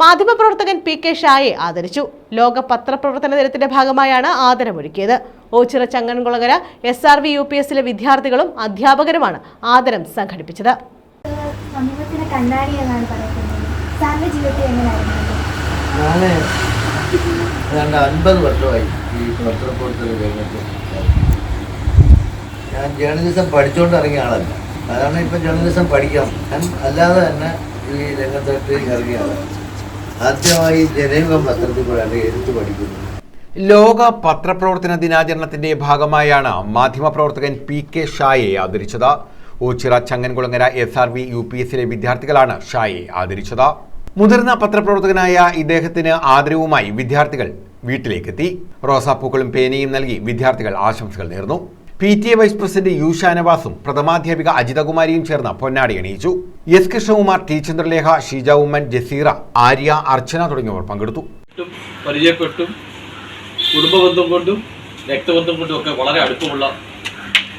മാധ്യമപ്രവർത്തകൻ P K ഷായെ ആദരിച്ചു. ലോക പത്രപ്രവർത്തന ദിനത്തിന്റെ ഭാഗമായാണ് ആദരമൊരുക്കിയത്. Ochira Changankulangara S R V U P എസിലെ വിദ്യാർത്ഥികളും അധ്യാപകരുമാണ് ആദരം സംഘടിപ്പിച്ചത്. സമൂഹത്തിന് കണ്ണാടി എന്നാണ് പറയുന്നത്. സാറിന്റെ ജീവിതത്തിൽ എങ്ങനെയായിരുന്നു ഞാൻ ഏതാണ്ട് അൻപത് വർഷമായി ഈ പത്രപ്രവർത്തന രംഗത്ത് ഞാൻ ജേർണലിസം പഠിച്ചുകൊണ്ട് ഇറങ്ങിയ ആളല്ല. അതാണ് ഇപ്പം ജേർണലിസം പഠിക്കാം. ഞാൻ അല്ലാതെ തന്നെ ഈ രംഗത്തേക്ക് ഇറങ്ങിയ ആളാണ്. ആദ്യമായി ജനയുഗം പത്രത്തിൽ കൂടെയാണ് പഠിക്കുന്നത് ലോക പത്രപ്രവർത്തന ദിനാചരണത്തിന്റെ ഭാഗമായാണ് മാധ്യമപ്രവർത്തകൻ പി കെ ഷായെ ആദരിച്ചത്. Ochira Changankulangara S R V U P എസിലെ വിദ്യാർത്ഥികളാണ് ഷായെ ആദരിച്ചത്. മുതിർന്ന പത്രപ്രവർത്തകനായ ഇദ്ദേഹത്തിന് ആദരവുമായി വിദ്യാർത്ഥികൾ വീട്ടിലേക്കെത്തി. റോസാപ്പൂക്കളും പേനയും നൽകി വിദ്യാർത്ഥികൾ ആശംസകൾ നേർന്നു. P T A vice president U ഷാനവാസും പ്രഥമാധ്യാപിക അജിതകുമാരിയും ചേർന്ന് പൊന്നാടി അണിയിച്ചു എസ് കൃഷ്ണകുമാർ ടി ചന്ദ്രലേഖ ഷീജ ഉമ്മൻ ജസീറ ആര്യ അർച്ചന തുടങ്ങിയവർ പങ്കെടുത്തു ും. പരിചയപ്പെട്ടും കുടുംബബന്ധം കൊണ്ടും രക്തബന്ധം കൊണ്ടും ഒക്കെ വളരെ അടുപ്പമുള്ള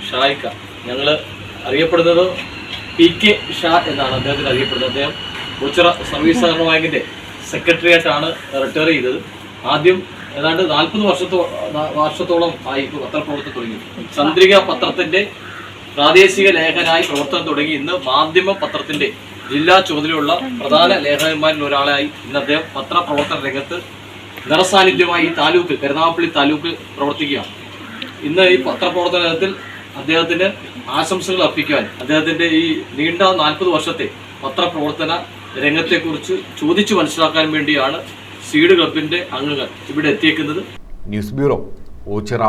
ഷായിക്ക. ഞങ്ങൾ അറിയപ്പെടുന്നത് പി കെ ഷാ എന്നാണ് അദ്ദേഹത്തിന് അറിയപ്പെടുന്നത്. അദ്ദേഹം ഉച്ചിറ സർവീസ് സഹകരണ ബാങ്കിന്റെ സെക്രട്ടറി ആയിട്ടാണ് റിട്ടയർ ചെയ്തത്. ആദ്യം ഏതാണ്ട് നാൽപ്പത് വർഷത്തോ വർഷത്തോളം ആയി പത്രപ്രവർത്തനം തുടങ്ങി. ചന്ദ്രിക പത്രത്തിന്റെ പ്രാദേശിക ലേഖനായി പ്രവർത്തനം തുടങ്ങി. ഇന്ന് മാധ്യമ പത്രത്തിന്റെ ജില്ലാ ചുമതലയുള്ള പ്രധാന ലേഖകന്മാരിൽ ഒരാളായി ഇന്ന് അദ്ദേഹം പത്രപ്രവർത്തന രംഗത്ത് നിറസാന്നിധ്യമായി ഈ താലൂക്ക് കരുനാഗപ്പള്ളി താലൂക്ക് പ്രവർത്തിക്കുകയാണ്. ഇന്ന് ഈ പത്രപ്രവർത്തന രംഗത്തിൽ അദ്ദേഹത്തിന് ആശംസകൾ അർപ്പിക്കുവാൻ അദ്ദേഹത്തിന്റെ ഈ നീണ്ട നാൽപ്പത് വർഷത്തെ പത്രപ്രവർത്തന രംഗത്തെക്കുറിച്ച് ചോദിച്ചു മനസ്സിലാക്കാൻ വേണ്ടിയാണ് സീഡ് ക്ലബിന്റെ അംഗങ്ങൾ ഇവിടെ എത്തിയേക്കുന്നത് ന്യൂസ് ബ്യൂറോ ഓച്ചിറ.